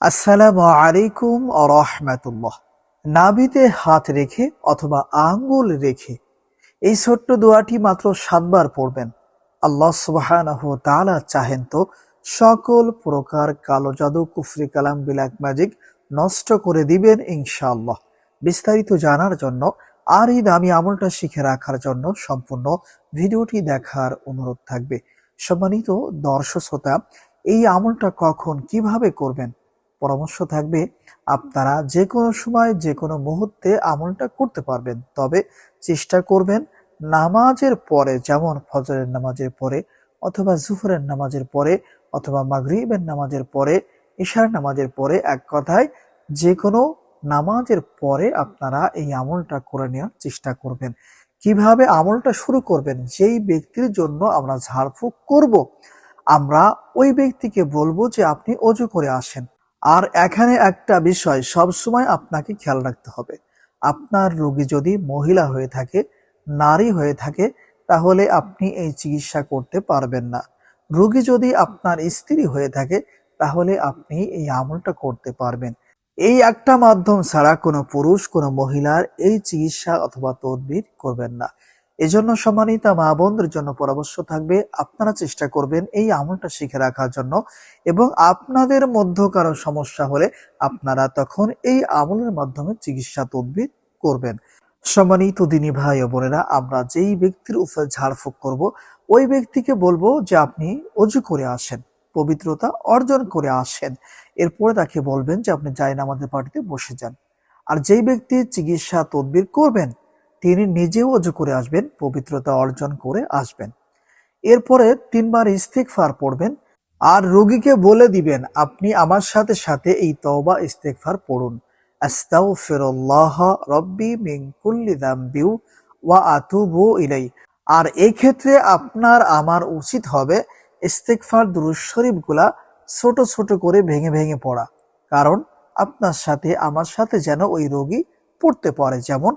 আসসালামু আলাইকুম রহমাতুল্লাহ। নাভিতে হাত রেখে অথবা আঙ্গুল রেখে এই ছোট্ট দোয়াটি মাত্র সাতবার পড়বেন। আল্লাহ তাআলা চাহেন তো সকল প্রকার কালো জাদু, কুফরি কালাম বিলাক ম্যাজিক নষ্ট করে দিবেন ইনশাআল্লাহ। বিস্তারিত জানার জন্য আর এই দামি আমলটা শিখে রাখার জন্য সম্পূর্ণ ভিডিওটি দেখার অনুরোধ থাকবে। সম্মানিত দর্শক শ্রোতা, এই আমলটা কখন কীভাবে করবেন পরামর্শ থাকবে, আপনারা যে কোনো সময় যে কোনো মুহূর্তে আমলটা করতে পারবেন। তবে চেষ্টা করবেন নামাজের পরে, যেমন ফজরের নামাজের পরে অথবা জুহরের নামাজের পরে অথবা মাগরিবের নামাজের পরে ঈশার নামাজের পরে, এক কথায় যে কোনো নামাজের পরে আপনারা এই আমলটা করে নেওয়ার চেষ্টা করবেন। কীভাবে আমলটা শুরু করবেন? যেই ব্যক্তির জন্য আমরা ঝাড়ফুঁক করব, আমরা ওই ব্যক্তিকে বলব যে আপনি অজু করে আসেন। আর এখানে একটা বিষয়, সবসময় আপনাকে খেয়াল রাখতে হবে। আপনার রোগী যদি মহিলা হয়ে থাকে, নারী হয়ে থাকে, তাহলে আপনি এই চিকিৎসা করতে পারবেন না। রোগী যদি আপনার স্ত্রী হয়ে থাকে, তাহলে আপনি এই আমলটা করতে পারবেন। এই একটা মাধ্যম ছাড়া কোনো পুরুষ, কোনো মহিলার এই চিকিৎসা অথবা তদবির করবেন না। এজন্য সম্মানিত মা বোনদের জন্য পরামর্শ থাকবে, আপনারা চেষ্টা করবেন এই আমলটা শিখে রাখার জন্য এবং আপনাদের মধ্যে কারও সমস্যা হলে আপনারা তখন এই আমলের মাধ্যমে চিকিৎসা তদবির করবেন। সম্মানিত দিনী ভাই বোনেরা, আমরা যেই ব্যক্তির উপরে ঝাড়ফুঁক করব, ওই ব্যক্তিকে বলব যে আপনি অজু করে আসেন, পবিত্রতা অর্জন করে আসেন। এরপরে তাকে বলবেন যে আপনি যাই পার্টিতে বসে যান। আর যেই ব্যক্তি চিকিৎসা তদবির করবেন তিনি নিজেও অজু করে আসবেন, পবিত্রতা অর্জন করে আসবেন। এরপরে তিনবার ইস্তেকফার পড়বেন আর রোগীকে বলে দিবেন, আপনি আমার সাথে সাথে এই তওবা ইস্তেকফার পড়ুন। আস্তাগফিরুল্লাহ রব্বি মিন কুল্লি যামবিউ ওয়া আতুবু ইলাই। আর এই ক্ষেত্রে আপনার, আমার উচিত হবে ইস্তেকফার দুরূদ শরীফগুলা ছোট ছোট করে ভেঙে ভেঙে পড়া। কারণ আপনার সাথে, আমার সাথে যেন ওই রোগী পড়তে পারে। যেমন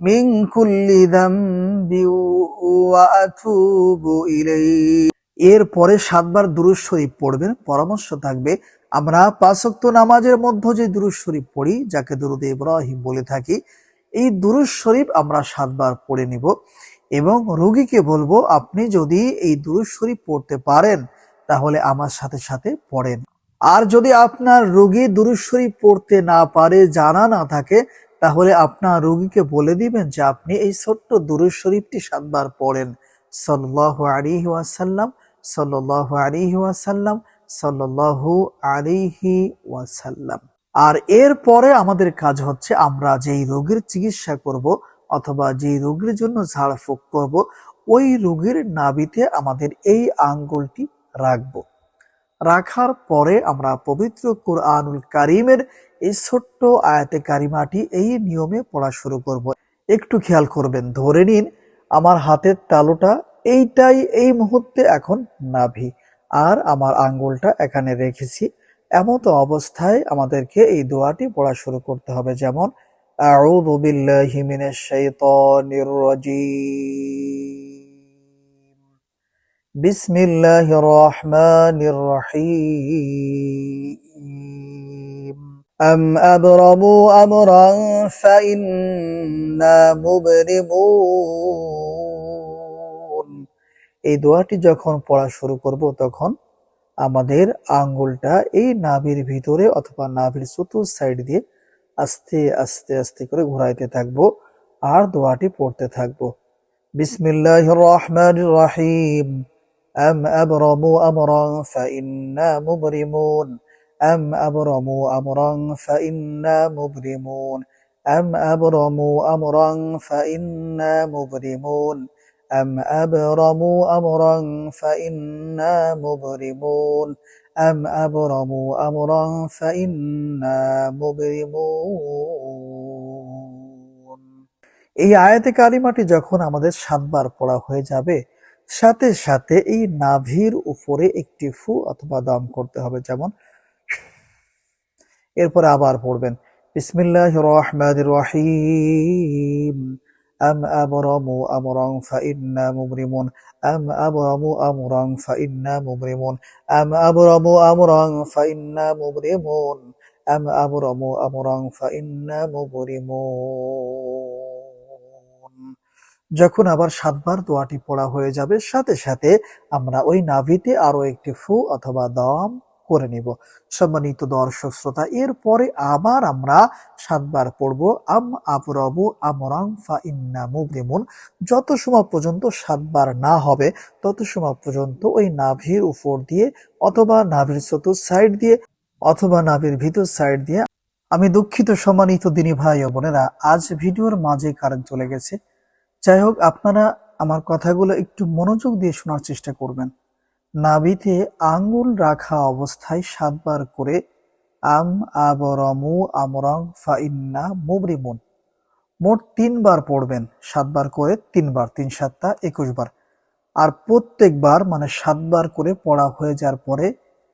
মিন কুল্লি যামবি ওয়া আতুবু ইলাইহ। এরপরে সাতবার দুরুদ শরীফ পড়বেন, পরামর্শ থাকবে, আমরা পাঁচক্ত নামাজের মধ্যে যে দুরুদ শরীফ পড়ি, যাকে দুরুদ ইব্রাহিম বলে থাকি, এই দুরুদ শরীফ আমরা সাতবার পড়ে নিব। এবং রোগীকে বলব, আপনি যদি এই দুরুদ শরীফ পড়তে পারেন, তাহলে আমার সাথে সাথে পড়েন। আর যদি আপনার রোগী দুরুদ শরীফ পড়তে না পারে, জানা না থাকে তাহলে আপনার রোগীকে বলে দিবেন যে আপনি এই ছোট্ট দুরুদ শরীফটি সাতবার পড়েন। সাল্লাল্লাহু আলাইহি ওয়াসাল্লাম, সাল্লাল্লাহু আলাইহি ওয়াসাল্লাম, সাল্লাল্লাহু আলাইহি ওয়াসাল্লাম। আর এরপরে আমাদের কাজ হচ্ছে আমরা যেই রোগীর চিকিৎসা করব অথবা যেই রোগীর জন্য ঝাড়ফুঁক করব, ওই রোগীর নাবিতে আমাদের এই আঙ্গুলটি রাখব। রাখার পরে আমরা পবিত্র কোরআনুল কারিমের এই ছোট্ট আয়াতে কারিমাটি এই নিয়মে পড়া শুরু করব। একটু খেয়াল করবেন, ধরে নিন, আমার হাতের তালুটা এইটাই এই মুহূর্তে এখন নাভি, আর আমার আঙ্গুলটা এখানে রেখেছি। এমত অবস্থায় আমাদেরকে এই দোয়াটি পড়া শুরু করতে হবে, যেমন, আউযু বিল্লাহি মিনাশ শাইতানির বিসমিল্লাহির রহমানির রহিম أم أبرموا أمرا فإنا مبرمون এই দোয়াটি যখন পড়া শুরু করব তখন আমাদের আঙ্গুলটা এই নাভির ভিতরে অথবা নাভির চতুর সাইড দিয়ে আস্তে আস্তে আস্তে করে ঘোরাইতে থাকবো আর দোয়াটি পড়তে থাকবো বিসমিল্লাহির রহমানির রহিম أم أبرموا أمرا فإنا مبرمون أم أبرموا أمرا فإنا مبرمون أم أبرموا أمرا فإنا مبرمون أم أبرموا أمرا فإنا مبرمون أم أبرموا أمرا فإنا مبرمون এই আয়াতে কালিমাটি যখন আমাদের সাতবার পড়া হয়ে যাবে সাথে সাথে এই নাভির উপরে একটি ফু অথবা দম করতে হবে যেমন এরপরে আবার পড়বেন বিসমিল্লাহ রহমান রহিম أم أبرموا أمرا فإنا مبرمون أم أبرموا أمرا فإنا مبرمون أم أبرموا أمرا فإنا مبرمون أم أبرموا أمرا فإنا مبرمون যখন আবার সাতবার দোয়াটি পড়া হয়ে যাবে, সাথে সাথে আমরা ওই নাভিতে আরও একটি ফু অথবা দম করে নিব। সম্মানিত দর্শক শ্রোতা, এরপরে আবার আমরা সাতবার পড়ব, আম আবরবু আমরাং ফা ইন্না মুবরিমুন যত সময় পর্যন্ত সাতবার না হবে, তত সময় পর্যন্ত ওই নাভির উপর দিয়ে অথবা নাভির চতুর সাইড দিয়ে অথবা নাভির ভিতর সাইড দিয়ে, আমি দুঃখিত সম্মানিত দিনী ভাই বোনেরা, আজ ভিডিওর মাঝে কারেন্ট চলে গেছে। যাই হোক আপনারা আমার কথাগুলো একটু মনোযোগ দিয়ে শোনার চেষ্টা করবেন। নাভিতে আঙ্গুল রাখা অবস্থায় সাতবার করে, আম, আবরমু, আমরং, ফাইন্না, মুবরিমুন। মোট তিনবার পড়বেন। সাতবার করে তিনবার, তিন সাতটা একুশ বার আর প্রত্যেকবার মানে সাতবার করে পড়া হয়ে যাওয়ার পরে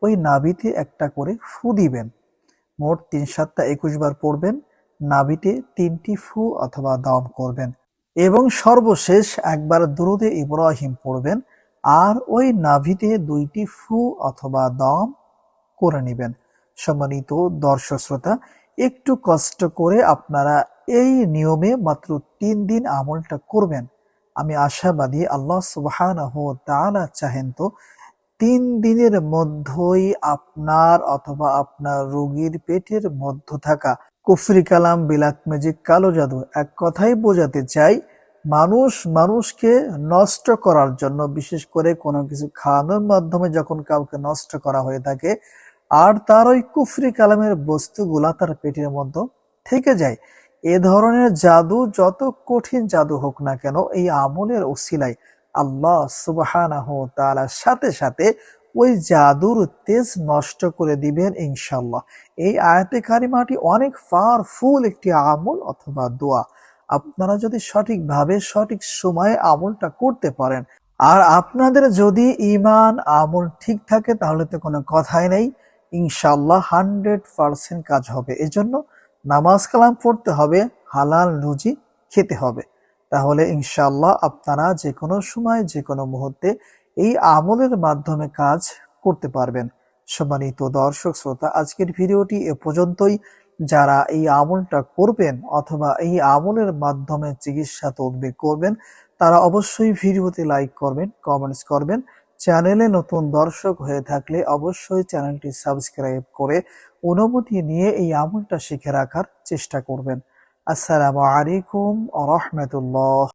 ওই নাভিতে একটা করে ফু দিবেন। মোট তিন সাতটা একুশ বার পড়বেন। নাভিতে তিনটি ফু অথবা দম করবেন। এবং সর্বশেষ একবার দুরুদে ইব্রাহিম পড়বেন আর ওই নাভিতে দুইটি ফু অথবা দম করে নেবেন। সম্মানিত দর্শক শ্রোতা, একটু কষ্ট করে আপনারা এই নিয়মে মাত্র তিন দিন আমলটা করবেন। আমি আশাবাদী আল্লাহ তাআলা চাহেন তো, তিন দিনের মধ্যেই আপনার অথবা আপনার রোগীর পেটের মধ্য থাকা কুফরি কালাম, বিলাত ম্যাজিক, কালো জাদু, এক কথাই বোঝাতে চাই, মানুষ মানুষকে নষ্ট করার জন্য, বিশেষ করে কোনো কিছু খাওয়ানোর মাধ্যমে যখন কাউকে নষ্ট করা হয়ে থাকে, আর তার ওই কুফরি কালামের বস্তুগুলা তার পেটের মধ্যে থেকে যায়। এ ধরনের জাদু যত কঠিন জাদু হোক না কেন, এই আমলের ওসিলায় আল্লাহ তাআলার সাথে সাথে ওই জাদুর তেজ নষ্ট করে দিবেন ইনশাল্লাহ এই আয়াতে কারিমাটি অনেক পাওয়ারফুল একটি আমল অথবা দোয়া। আপনারা যদি সঠিকভাবে, সঠিক সময়ে আমলটা করতে পারেন, আর আপনাদের যদি ইমান আমল ঠিক থাকে, তাহলে তো কোনো কথাই নেই। ইনশাল্লাহ হান্ড্রেড পার্সেন্ট কাজ হবে। এজন্য নামাজ কালাম পড়তে হবে, হালাল রুজি খেতে হবে। তাহলে ইনশাল্লাহ আপনারা যে কোনো সময় যে কোনো মুহূর্তে এই আমলের মাধ্যমে কাজ করতে পারবেন। সম্মানিত দর্শক শ্রোতা, আজকের ভিডিওটি এ পর্যন্তই। যারা এই আমলটা করবেন অথবা এই আমলের মাধ্যমে চিকিৎসা তদবির করবেন, তারা অবশ্যই ভিডিওতে লাইক করবেন, কমেন্টস করবেন। চ্যানেলে নতুন দর্শক হয়ে থাকলে অবশ্যই চ্যানেলটি সাবস্ক্রাইব করে অনুমতি নিয়ে এই আমলটা শিখে রাখার চেষ্টা করবেন। আসসালামু আলাইকুম আ রহমতুল্লাহ।